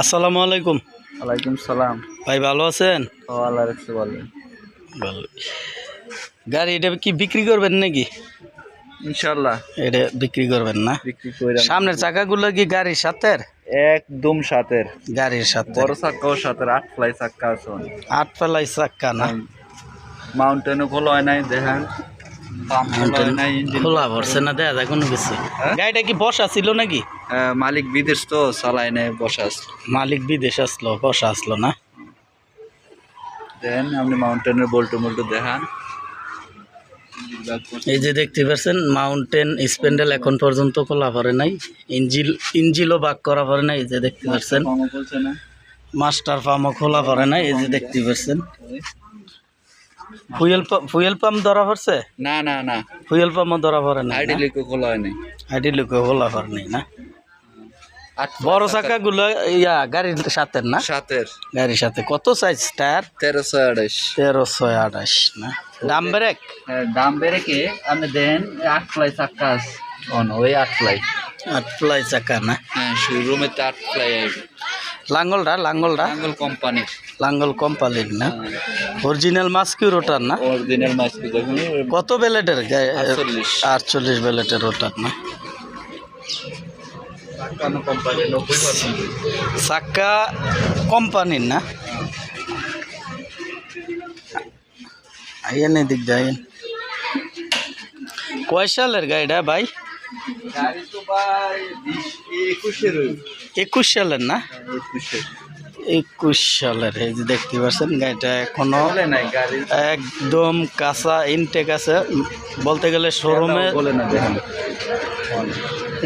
আসসালামু আলাইকুম। ওয়ালাইকুম সালাম। ভাই ভালো আছেন? ও আল্লাহ রাখছে বলেন ভালো। গাড়ি এটা কি বিক্রি করবেন নাকি? ইনশাল্লাহ এটা বিক্রি করবেন না? বিক্রি করে সামনের চাকাগুলো কি গাড়ির সাথে একদম সাতের গাড়ির সাথে বড় চাক্কাও সাতের আট ফ্লাই চাক্কা আছে আট পেলাই চাক্কা না? মাউন্টেনও খোলা হয় নাই দেখেন। খোলা ভরছে না দেখা যায় কোনো কিছু। হ্যাঁ? গাড়িটা কি বসা ছিল নাকি? মালিক বিদেশ তো চালায় নাই বসা আছে। মালিক বিদেশ আসলো বসা আসলো না। দেন আপনি মাউন্টেনের বল্টু মল্টু দেখান। এই যে দেখতে পাচ্ছেন মাউন্টেন স্প্যান্ডেল এখন পর্যন্ত খোলা পড়ে নাই। ইঞ্জিল ইঞ্জিলও বাক করা পড়ে নাই এই যে দেখতে পাচ্ছেন। না। মাস্টার পাম্পও খোলা পড়ে নাই এই যে দেখতে পাচ্ছেন। ফুয়েল পাম্প ফুয়েল পাম্প ধরা পড়ছে? না না না। ফুয়েল পাম্পও ধরা পড়ে নাই আইডি খোলা হয় নাই। আইডি লোকে খোলা পড়ে নাই না। বড় চাকাগুলো ইয়া গাড়ির সাথে না? সাতের। গাড়ির সাথে। কত সাইজ টায়ার তেরোশো আড়াইশ তেরো ছয় আঠাশ না? দাম ব্রেক? হ্যাঁ, দাম বেড়ে কে আপনি দেন আট ফ্লাই চাক্কা আছে অন ওই আট ফ্লাই আট প্লাই চাকা না? হ্যাঁ শোরুমে তো আট আসবে। লাঙ্গলটা লাঙ্গলটা আঙ্গুল কোম্পানির। লাঙ্গল কোম্পানির না? অরিজিনাল মাস্কিউ রোটার না? অরিজিনাল মাছ কত বেলেটের? আটচল্লিশ। আটচল্লিশ বেলেটের রোটার না? কোম্পানি নব্বই পার্সেন্ট চাক্কা কোম্পানির না? আইয়েন এদিক দিয়ে কয় সালের গাড়িটা ভাই? গাড়ি তো ভাই একুশের একুশ সালের না? একুশ। সালের এই যে দেখতে পাচ্ছেন গাড়িটা এখনও বলে নাই গাড়ি একদম কাঁচা ইনটেক আছে। বলতে গেলে শোরুমে বলে না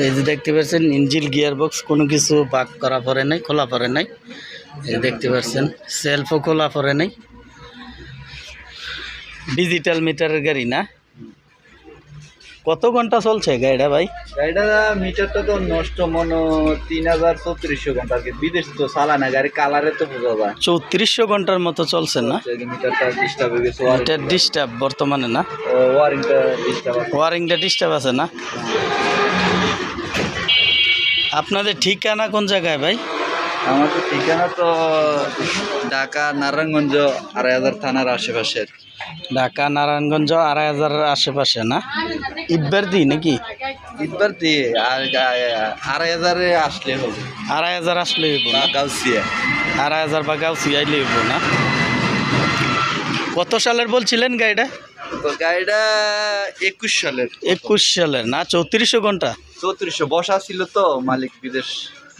এই যে দেখতে পাচ্ছেন ইঞ্জিল গিয়ার বক্স কোনো কিছু বাক করা পড়ে নাই খোলা পড়ে নাই। এই দেখতে পাচ্ছেন সেলফও খোলা পড়ে নাই। ডিজিটাল মিটারের গাড়ি না? কত ঘণ্টা চলছে গাড়িটা ভাই? গাড়িটা মিটারটা তো নষ্ট মনে তিন হাজার চৌত্রিশশো ঘণ্টা আর কি বিদেশ তো চালানা গাড়ি কালারে তো বোঝা যায়। চৌত্রিশশো ঘণ্টার মতো চলছে না? মিটারটা ডিস্টার্ব হয়ে গেছে এটা ডিস্টার্ব বর্তমানে না? ওয়ারিংটা ডিস্টার্ব ওয়ারিংটা ডিস্টার্ব আছে না? আপনাদের ঠিকানা কোন জায়গায় ভাই? আমাদের ঠিকানা তো ঢাকা নারায়ণগঞ্জ আড়াই হাজার থানার আশেপাশের ঢাকা নারায়ণগঞ্জ আড়াই হাজারের আশেপাশে না? ইটবারদি নাকি? ইটবার দিয়ে আর আড়াই হাজারে আসলে হবে। আড়াই হাজার আসলে হইব না? গাউসিয়া আড়াই হাজার বা গাউসি আইলে হইব না? কত সালের বলছিলেন গাড়িটা? তো গাড়িটা একুশ সালের একুশ সালের না চৌত্রিশশো ঘণ্টা। চৌত্রিশশো বসা ছিল তো মালিক বিদেশ।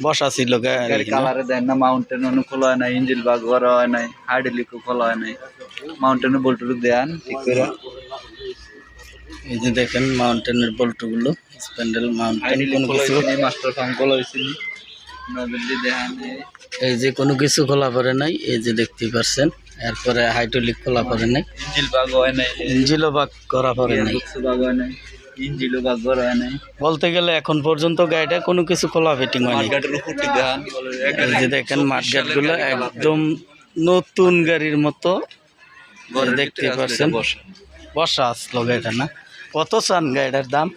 বসা ছিল গাড়ি গাড়ি কালারে দেয় না মাউন্টেন অনু খোলা হয় ইঞ্জিল করা হয় নাই হাইডেলিকও খোলা হয় নাই। মাউন্টেনে বল্টুলু দেন ঠিক করে। এই যে দেখেন মাউন্টেনের বল্টুগুলো স্প্যান্ডেল মাউন্টেন কোনো কিছু মাস্টার ফার্ম খোলা হয়েছিল এই যে কোনো কিছু খোলা পড়ে নাই এই যে দেখতে পারছেন। এরপরে হাইড্রোলিক খোলা পড়ে নাই। ইঞ্জিল বাগ হয় নাই। ইঞ্জিলও বাক করা পড়ে নাই। বাগ হয় নাই। ইঞ্জিলও বাগ করা হয় নাই। বলতে গেলে এখন পর্যন্ত গাড়িটা কোনো কিছু খোলা ফিটিং হয়নি। উপরটি দেখান। এই যে দেখেন মাঠঘাটগুলো একদম নতুন গাড়ির মতো। দেখতে পাচ্ছেন। বসা। আসলো গাড়িটা না। কত চান গাড়িটার দাম?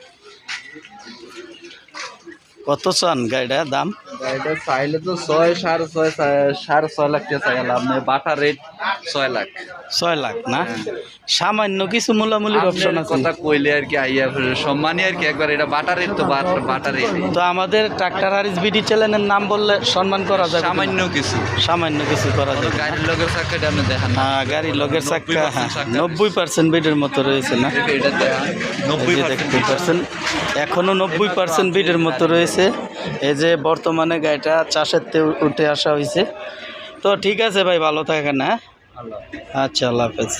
কত চান গাড়িটার দাম? গাড়িটা চাইলে তো ছয় সাড়ে ছয় সাড়ে ছয় লাখ টাকা চাইলাম। বাটা রেট ছয় লাখ। ছয় লাখ না? সামান্য কিছু মূলামূলির অপশন আছে। কথা কইলে আর কি আইয়া ফেরে সম্মানই আর কি একবার এটা বাটা রেট তো বাট- বাটা তো আমাদের ট্রাক্টর আর বিডি চ্যানেলের নাম বললে সম্মান করা যাবে সামান্য কিছু। সামান্য কিছু করা যাবে গাড়ির লোকের চাকাটা আপনি দেখান না। হ্যাঁ গাড়ি লগের হ্যাঁ নব্বই পার্সেন্ট বেডের মতো রয়েছে না? এটা নব্বই দেখতে পাচ্ছেন। এখনও নব্বই পার্সেন্ট বিটের মতো রয়েছে। এই যে বর্তমানে গাড়িটা চাষের উঠে আসা হয়েছে তো ঠিক আছে ভাই ভালো থাকেন হ্যাঁ? আচ্ছা আল্লাহ হাফেজ।